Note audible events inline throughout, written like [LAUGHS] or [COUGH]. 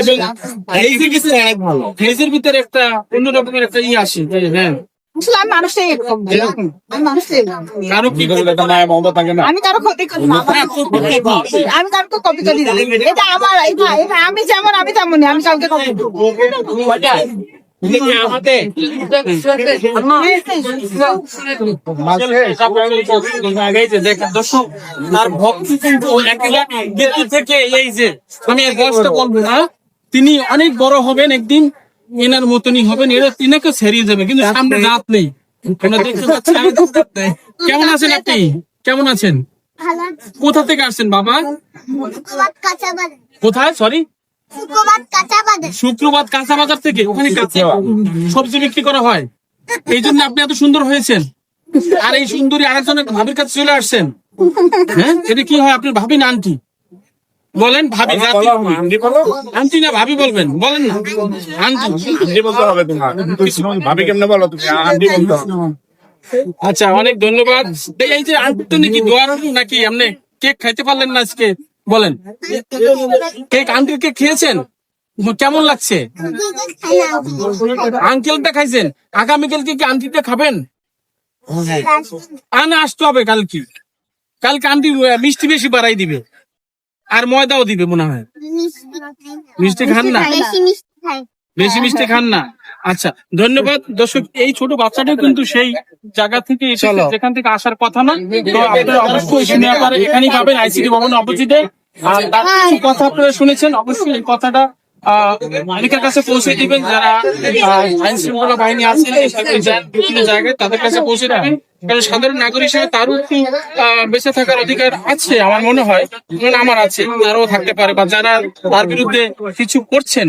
এবং ভেজের ভিতরে অনেক ভালো। ভিতরে একটা অন্য রকমের একটা ইয়ে আসে হ্যাঁ। আসলে আমি মানুষটাই এরকম আমি মানুষটাই কারও কি আমি কারও ক্ষতি করি না। হ্যাঁ। আমি কারও কপি করি না। এটা আমার এটা এটা আমি যেমন আমি তেমনই। আমি কাউকে কপি এটা কি আমাদের দর্শক তার ভক্তি কিন্তু থেকে এই যে আমি বয়সটা বলব না তিনি অনেক বড় হবেন একদিন এনার মতনই হবেন এরা তিনাকে ছেড়িয়ে যাবে কিন্তু [LAUGHS] সামনে দাঁত নেই। কেমন আছেন আপনি? কেমন আছেন? কোথা থেকে আসছেন বাবা? কোথায়? সরি শুক্রবার কাঁচা বাজার শুক্রবার কাঁচা বাজার থেকে ওখানে কাঁচা সবজি বিক্রি করা হয়। এই জন্য আপনি এত সুন্দর হয়েছেন। আর এই সুন্দরী আরেকজনের ভাবির কাছে চলে আসছেন। হ্যাঁ? এটা কি হয় আপনার ভাবি না আন্টি? বলেন ভাবি আন্টি না ভাবি বলবেন বলেন না। আন্টি। আন্টি বলতে হবে তোমার। ভাবি কেমনে বলো তুমি? আন্টি বলতে আচ্ছা অনেক ধন্যবাদ। এই- এই যে আন্টি তো নাকি দোয়ার নাকি? আপনি কেক খাইতে পারলেন না আজকে? বলেন কেক আন্টির কেক খেয়েছেন? কেমন লাগছে? আঙ্কেলটা খাইছেন? আগামীকালকে কি আন্টিটা খাবেন? আনা আসতে হবে কালকে। কালকে আন্টি মিষ্টি বেশি বাড়াই দিবে। আর ময়দাও দিবে মনে হয়। মিষ্টি খান না? বেশি মিষ্টি খান না? আচ্ছা ধন্যবাদ। দর্শক এই ছোট বাচ্চাটাও কিন্তু সেই জায়গা থেকে এসেছে যেখান থেকে আসার কথা না। তো আপনারা অবশ্যই শুনে আপনারা এখানেই পাবেন আইসিডি ভবন অপোজিটে। আর তার কিছু কথা আপনারা শুনেছেন অবশ্যই এই কথাটা অনেকের কাছে পৌঁছে দিবেন যারা আইন শৃঙ্খলা বাহিনী আছে এই সাথে যান বিভিন্ন জায়গায় তাদের কাছে পৌঁছে দেবেন। কারণ সাধারণ নাগরিক হিসেবে তারও একটু বেঁচে থাকার অধিকার আছে আমার মনে হয় আমার আছে, তারও থাকতে পারে, বা যারা তার বিরুদ্ধে কিছু করছেন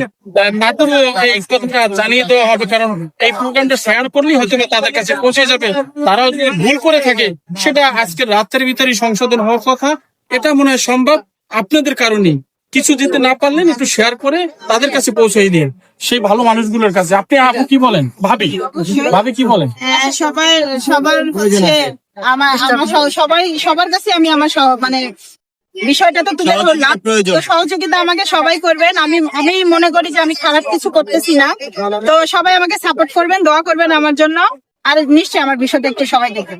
তাদেরও এই কথাটা জানিয়ে দেওয়া হবে, কারণ এই প্রোগ্রামটা শেয়ার করলেই হয়তো তাদের কাছে পৌঁছে যাবে। তারাও যদি ভুল করে থাকে, সেটা আজকের রাতের ভিতরে সংশোধন হওয়ার কথা, এটা মনে হয় সম্ভব। আপনাদের কারণেই। কিছু দিতে না পারলেন একটু শেয়ার করে তাদের কাছে পৌঁছে দিন। সেই ভালো মানুষগুলোর কাছে। আপনি আপু কি বলেন? ভাবি। ভাবি কি বলেন? হ্যাঁ, সবাই সবার আমার আমার সবাই সবার কাছে আমি আমার মানে বিষয়টা তো তুলে ধরলাম। তো সহযোগিতা আমাকে সবাই করবেন। আমি আমি মনে করি যে আমি খারাপ কিছু করতেছি না। তো সবাই আমাকে সাপোর্ট করবেন দোয়া করবেন আমার জন্য। আর নিশ্চয়ই আমার বিষয়টা একটু সবাই দেখবেন।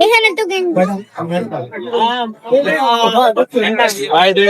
এখানে তো গেঞ্জি ভাই দুই